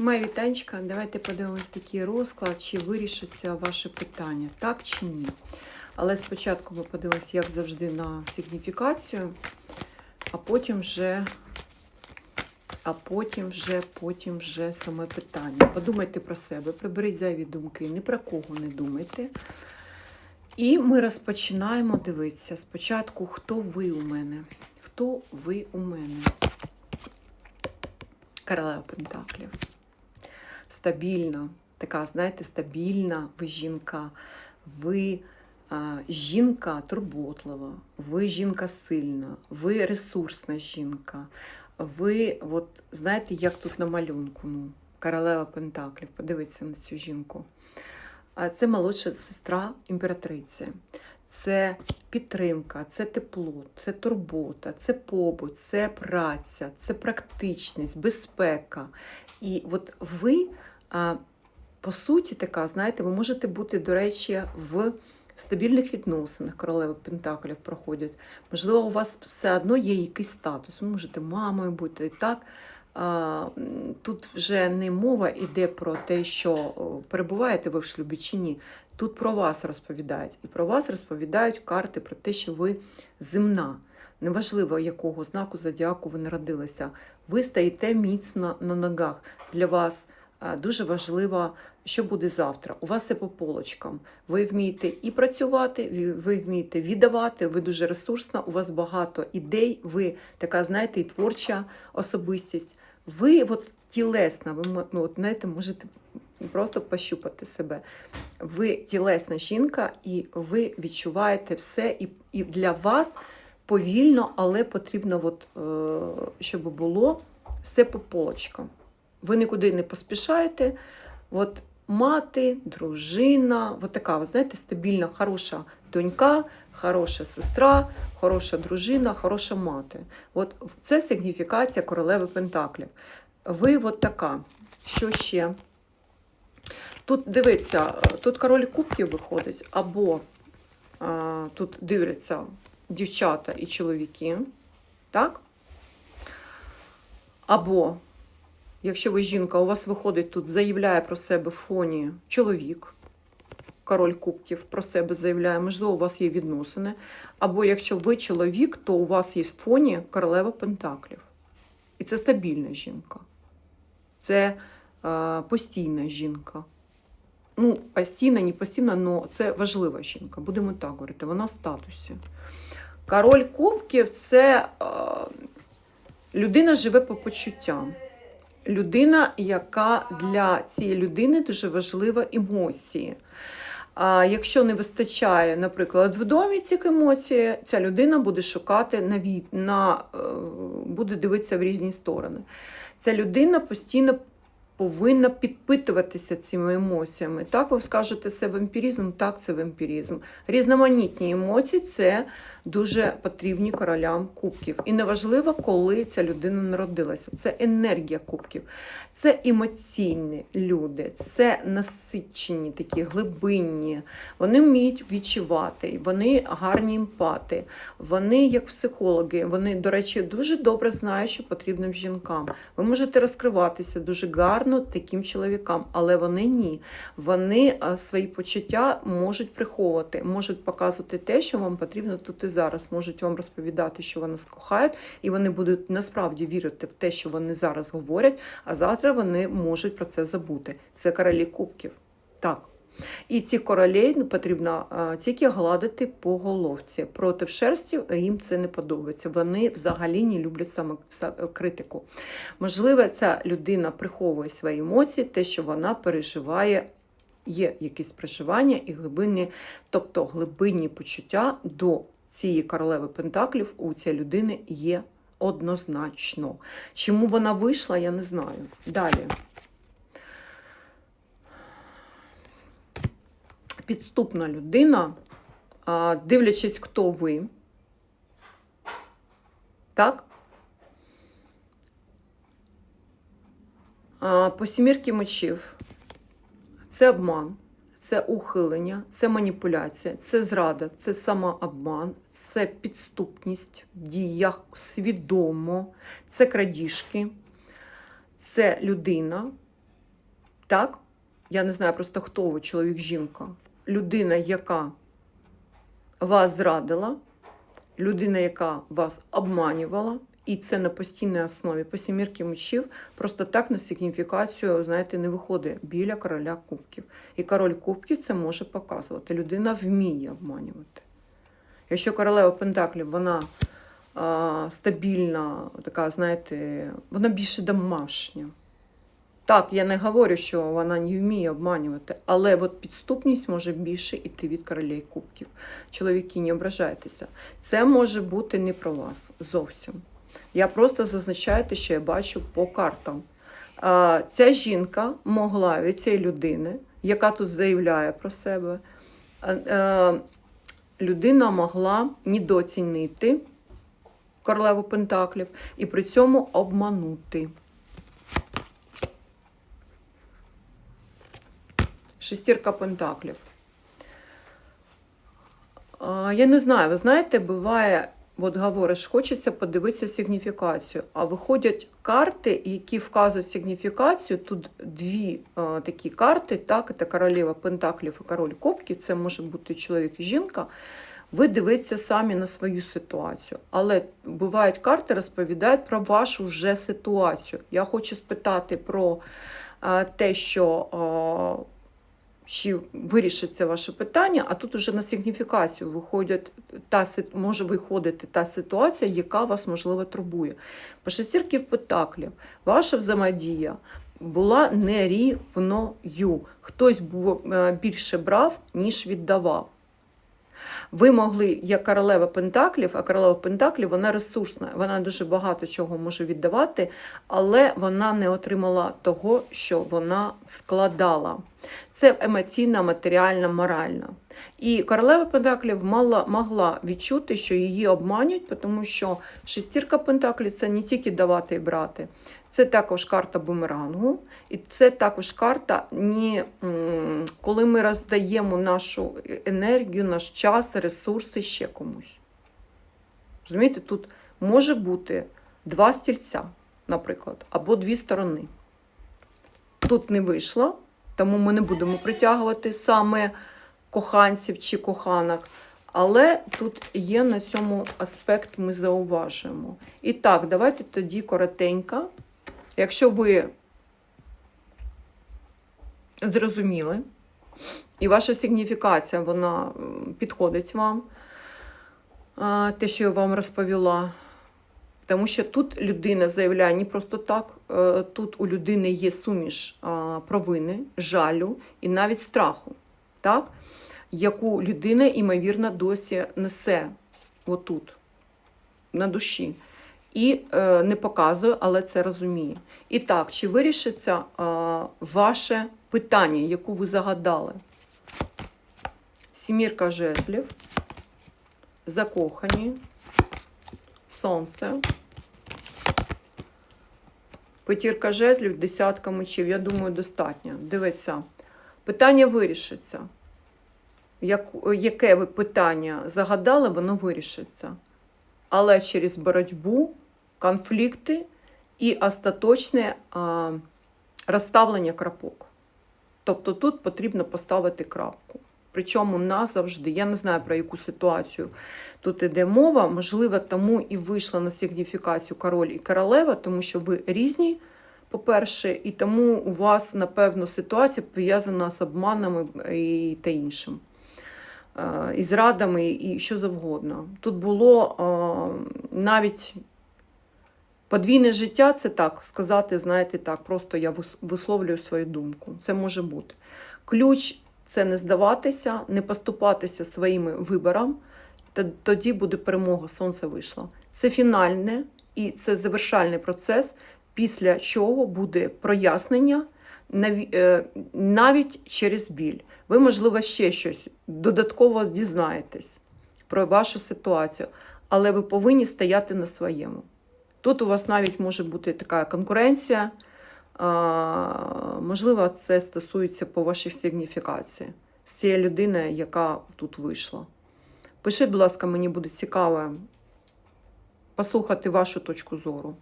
Моя вітанечка, давайте подивимось такий розклад, чи вирішиться ваше питання, так чи ні. Але спочатку ми подивимось, як завжди, на сигніфікацію, а потім вже, а потім вже, потім вже саме питання. Подумайте про себе, приберіть зайві думки, ні про кого не думайте. І ми розпочинаємо дивитися. Спочатку, хто ви у мене? Хто ви у мене? Королева Пентаклів. Стабільна, така, знаєте, стабільна ви жінка. Ви а, жінка турботлива, ви жінка сильна, ви ресурсна жінка. Ви, от, знаєте, як тут на малюнку, ну, королева Пентаклів, подивіться на цю жінку. А це молодша сестра імператриці. Це підтримка, це тепло, це турбота, це побут, це праця, це практичність, безпека. І от ви, по суті, така, знаєте, ви можете бути, до речі, в в стабільних відносинах королеви Пентаклів проходять. Можливо, у вас все одно є якийсь статус. Ви можете мамою бути і так. Тут вже не мова йде про те, що перебуваєте ви в шлюбі чи ні. Тут про вас розповідають. І про вас розповідають карти про те, що ви земна. Неважливо, якого знаку зодіаку ви народилися. Ви стоїте міцно на ногах. Для вас дуже важливо, що буде завтра. У вас все по полочкам. Ви вмієте і працювати, ви вмієте віддавати, ви дуже ресурсна, у вас багато ідей, ви така, знаєте, і творча особистість. Ви от тілесна, ви ну, от, знаєте, можете просто пощупати себе. Ви тілесна жінка, і ви відчуваєте все, і, і для вас повільно, але потрібно, от, е, щоб було все по полочкам. Ви нікуди не поспішаєте. От мати, дружина, от така, от, знаєте, стабільна, хороша донька, хороша сестра, хороша дружина, хороша мати. От це сигніфікація королеви Пентаклів. Ви от така. Що ще? Тут дивиться, тут король кубків виходить, або а, тут дивляться дівчата і чоловіки, так? Або, якщо ви жінка, у вас виходить тут, заявляє про себе в фоні чоловік, король кубків про себе заявляє, можливо, у вас є відносини. Або якщо ви чоловік, то у вас є в фоні королева Пентаклів. І це стабільна жінка. Це е, постійна жінка. Ну, постійна, не постійна, але це важлива жінка. Будемо так говорити, вона в статусі. Король Кубків це е, людина живе по почуттям. Людина, яка для цієї людини дуже важлива емоції. А якщо не вистачає, наприклад, в домі цих емоцій, ця людина буде шукати на, на е, буде дивитися в різні сторони. Ця людина постійно повинна підпитуватися цими емоціями. Так, ви скажете, це вампіризм, так, це вампіризм. Різноманітні емоції це дуже потрібні королям кубків. І неважливо, коли ця людина народилася. Це енергія кубків, це емоційні люди, це насичені, такі глибинні. Вони вміють відчувати, вони гарні емпати, вони, як психологи, вони, до речі, дуже добре знають, що потрібно жінкам. Ви можете розкриватися дуже гарно таким чоловікам, але вони ні. Вони свої почуття можуть приховувати, можуть показувати те, що вам потрібно тут і зараз, можуть вам розповідати, що вони скохають, і вони будуть насправді вірити в те, що вони зараз говорять, а завтра вони можуть про це забути. Це королі кубків. Так. І ці королей ну, потрібно тільки гладити по головці. Проти шерсті їм це не подобається. Вони взагалі не люблять саме критику. Можливо, ця людина приховує свої емоції, те, що вона переживає. Є якісь переживання і глибинні, тобто глибинні почуття до цієї королеви Пентаклів у цієї людини є однозначно. Чому вона вийшла, я не знаю. Далі. Підступна людина, дивлячись, хто ви. Так? По сімірки мечів. Це обман, це ухилення, це маніпуляція, це зрада, це самообман, це підступність в діях свідомо, це крадіжки, це людина, Так, я не знаю просто хто ви, чоловік, жінка. Людина, яка вас зрадила, людина, яка вас обманювала, і це на постійній основі. По сімірки мечів просто так на сигніфікацію, знаєте, не виходить біля короля кубків. І король кубків це може показувати. Людина вміє обманювати. Якщо королева Пентаклів, вона а, стабільна, така, знаєте, вона більше домашня. Так, я не говорю, що вона не вміє обманювати, але от підступність може більше йти від королей кубків. Чоловіки, не ображайтеся. Це може бути не про вас зовсім. Я просто зазначаю те, що я бачу по картам. Ця жінка могла від цієї людини, яка тут заявляє про себе, людина могла недооцінити королеву Пентаклів і при цьому обманути. Шестірка Пентаклів. Я не знаю, ви знаєте, буває, от говориш, хочеться подивитися сигніфікацію, а виходять карти, які вказують сигніфікацію. Тут дві а, такі карти, так, це королева Пентаклів і король Кубків, це може бути чоловік і жінка. Ви дивитеся самі на свою ситуацію. Але бувають карти, розповідають про вашу вже ситуацію. Я хочу спитати про а, те, що. А, чи вирішиться ваше питання, а тут уже на сигніфікацію виходять та може виходити та ситуація, яка вас можливо турбує. По шестірки Пентаклів ваша взаємодія була нерівною. Хтось е, більше брав, ніж віддавав. Ви могли, як королева Пентаклів, а королева Пентаклів вона ресурсна, вона дуже багато чого може віддавати, але вона не отримала того, що вона складала. Це емоційна, матеріальна, моральна. І королева Пентаклів мала, могла відчути, що її обманюють, тому що шестірка Пентаклів це не тільки давати і брати, це також карта бумерангу, і це також карта, ні, коли ми роздаємо нашу енергію, наш час, ресурси ще комусь. Розумієте, тут може бути два стільця, наприклад, або дві сторони. Тут не вийшло, тому ми не будемо притягувати саме коханців чи коханок. Але тут є на цьому аспект, ми зауважуємо. І так, давайте тоді коротенько. Якщо ви зрозуміли, і ваша сигніфікація вона підходить вам, те, що я вам розповіла. Тому що тут людина заявляє не просто так, е, тут у людини є суміш провини, жалю і навіть страху, так? яку людина, ймовірно, досі несе отут, на душі. І е, не показує, але це розуміє. І так, чи вирішиться ваше питання, яку ви загадали? Сімірка жезлів, закохані, сонце. П'ятірка жезлів, десятка мечів. Я думаю, достатньо. Дивіться, питання вирішиться. Як, яке ви питання загадали, воно вирішиться. Але через боротьбу, конфлікти і остаточне а, розставлення крапок. Тобто тут потрібно поставити крапку. Причому назавжди, я не знаю про яку ситуацію тут іде мова, можливо, тому і вийшла на сигніфікацію король і королева, тому що ви різні, по-перше, і тому у вас, напевно, ситуація пов'язана з обманами і та іншим. Е, І зрадами, і що завгодно. Тут було е, навіть подвійне життя, це так сказати, знаєте, так, просто я висловлюю свою думку. Це може бути. Ключ це не здаватися, не поступатися своїми виборам, та тоді буде перемога, сонце вийшло. Це фінальне і це завершальний процес, після чого буде прояснення е, навіть через біль. Ви, можливо, ще щось додатково дізнаєтесь про вашу ситуацію, але ви повинні стояти на своєму. Тут у вас навіть може бути така конкуренція. Можливо, це стосується по вашій сигніфікації з цією людиною, яка тут вийшла. Пишіть, будь ласка, мені буде цікаво послухати вашу точку зору.